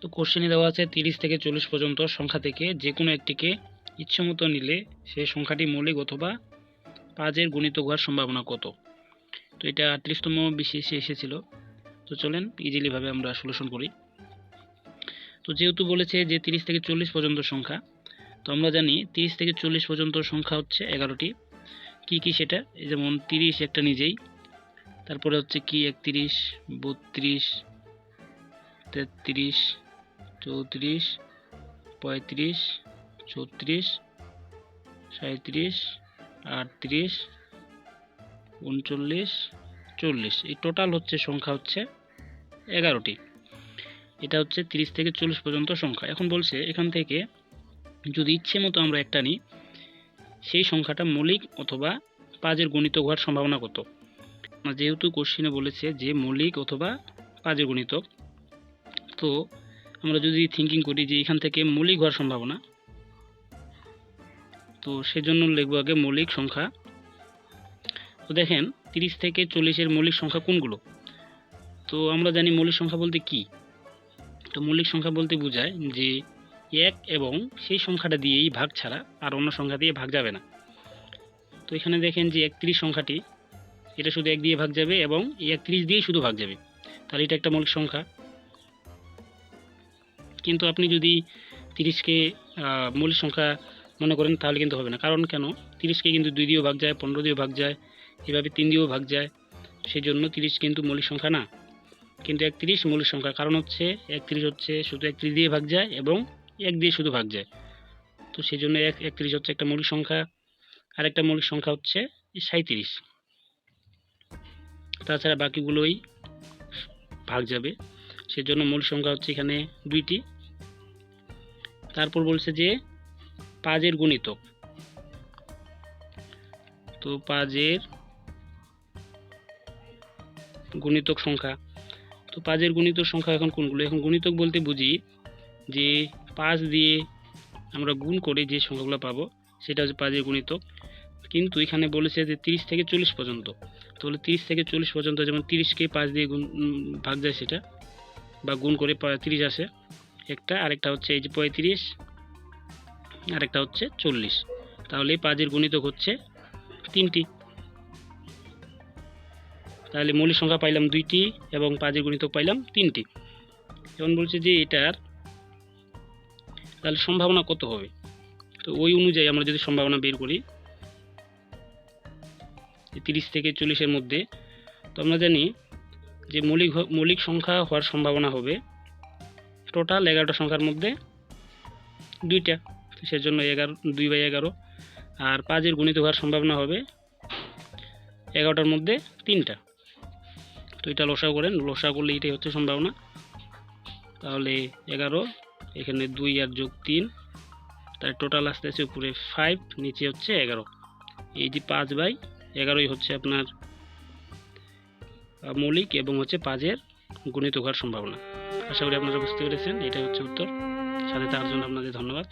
তো কোশ্চেনে দেওয়া আছে, তিরিশ থেকে চল্লিশ পর্যন্ত সংখ্যা থেকে যে কোনো একটিকে ইচ্ছেমতো নিলে সেই সংখ্যাটি মৌলিক অথবা পাঁচের গুণিত হওয়ার সম্ভাবনা কত? তো এটা আটত্রিশতম বিশেষে এসেছিল। তো চলেন ইজিলিভাবে আমরা সলিউশন করি। তো যেহেতু বলেছে যে তিরিশ থেকে চল্লিশ পর্যন্ত সংখ্যা, তো আমরা জানি তিরিশ থেকে চল্লিশ পর্যন্ত সংখ্যা হচ্ছে এগারোটি। কি কি সেটা? যেমন তিরিশ একটা নিজেই, তারপরে হচ্ছে কি একত্রিশ, বত্রিশ, তেত্রিশ চৌত্রিশ, পঁয়ত্রিশ, ছত্রিশ সাঁত্রিশ আটত্রিশ, উনচল্লিশ, চল্লিশ। এই টোটাল হচ্ছে সংখ্যা হচ্ছে এগারোটি। এটা হচ্ছে তিরিশ থেকে চল্লিশ পর্যন্ত সংখ্যা। এখন বলছে এখান থেকে যদি ইচ্ছে মতো আমরা একটা নিই, সেই সংখ্যাটা মৌলিক অথবা পাঁচের গণিত হওয়ার সম্ভাবনা কত? যেহেতু কোশ্চিনে বলেছে যে মৌলিক অথবা পাঁচের গণিতক, তো আমরা যদি থিঙ্কিং করি যে এখান থেকে মৌলিক হওয়ার সম্ভাবনা, তো সেজন্য লিখব আগে মৌলিক সংখ্যা। তো দেখেন, তিরিশ থেকে চল্লিশের মৌলিক সংখ্যা কোনগুলো? তো আমরা জানি মৌলিক সংখ্যা বলতে কি? তো মৌলিক সংখ্যা বলতে বোঝায় যে এক এবং সেই সংখ্যাটা দিয়েই ভাগ ছাড়া আর অন্য সংখ্যা দিয়ে ভাগ যাবে না। তো এখানে দেখেন যে একত্রিশ সংখ্যাটি, এটা শুধু এক দিয়ে ভাগ যাবে এবং এই একত্রিশ দিয়েই শুধু ভাগ যাবে। তাহলে এটা একটা মৌলিক সংখ্যা। কিন্তু আপনি যদি তিরিশকে মৌলিক সংখ্যা মনে করেন তাহলে কিন্তু হবে না। কারণ কেন? তিরিশকে কিন্তু দুই দিয়েও ভাগ যায়, পনেরো দিয়েও ভাগ যায়, এভাবে তিন দিয়েও ভাগ যায়। সেই জন্য তিরিশ কিন্তু মৌলিক সংখ্যা না। কিন্তু একত্রিশ মৌলিক সংখ্যা কারণ হচ্ছে, একত্রিশ হচ্ছে শুধু একত্রিশ দিয়ে ভাগ যায় এবং এক দিয়ে শুধু ভাগ যায়। তো সেই জন্য এক, একত্রিশ হচ্ছে একটা মৌলিক সংখ্যা। আরেকটা মৌলিক সংখ্যা হচ্ছে সাঁত্রিশ তাছাড়া বাকিগুলোই ভাগ যাবে। সেজন্য মূল সংখ্যা হচ্ছে এখানে দুইটি। তারপর বলছে যে পাঁচের গুণিতক। তো পাঁচের গুণিতক সংখ্যা। তো পাঁচের গুণিতক সংখ্যা এখন কোনগুলো? এখন গুণিতক বলতে বুঝি যে পাঁচ দিয়ে আমরা গুণ করে যে সংখ্যাগুলো পাবো, সেটা হচ্ছে পাঁচের গুণিতক। কিন্তু এখানে বলেছে যে তিরিশ থেকে চল্লিশ পর্যন্ত। তাহলে তিরিশ থেকে চল্লিশ পর্যন্ত যেমন তিরিশকে পাঁচ দিয়ে গুণ ভাগ যায় সেটা। বা গুণ করে তিরিশ আসে। একটা, আরেকটা হচ্ছে এই যে পঁয়ত্রিশ, আরেকটা হচ্ছে চল্লিশ। তাহলে এই পাঁচের গুণিতক হচ্ছে তিনটি। তাহলে মৌলিক সংখ্যা পাইলাম দুইটি এবং পাঁচের গুণিতক পাইলাম তিনটি। যেমন বলছে যে এটার, তাহলে সম্ভাবনা কত হবে? তো ওই অনুযায়ী আমরা যদি সম্ভাবনা বের করি তিরিশ থেকে চল্লিশের মধ্যে, তো আমরা জানি যে মৌলিক মৌলিক সংখ্যা হওয়ার সম্ভাবনা হবে টোটাল এগারোটা সংখ্যার মধ্যে দুইটা সেজন্য এগারো, দুই বাই এগারো, আর পাঁচের গুণিত হওয়ার সম্ভাবনা হবে এগারোটার মধ্যে তিনটা। তো এটা লসা করেন লসা করলে এটাই হচ্ছে সম্ভাবনা। তাহলে এগারো, এখানে দুই আর যোগ তিন তার টোটাল আসতে আছে উপরে ফাইভ নিচে হচ্ছে এগারো। এই যে পাঁচ বাই এগারোই হচ্ছে আপনার মৌলিক এবং হচ্ছে পাঁচের গুণিত হওয়ার সম্ভাবনা। আশা করি আপনারা বুঝতে পেরেছেন, এটাই হচ্ছে উত্তর। সাথে তার জন্য আপনাদের ধন্যবাদ।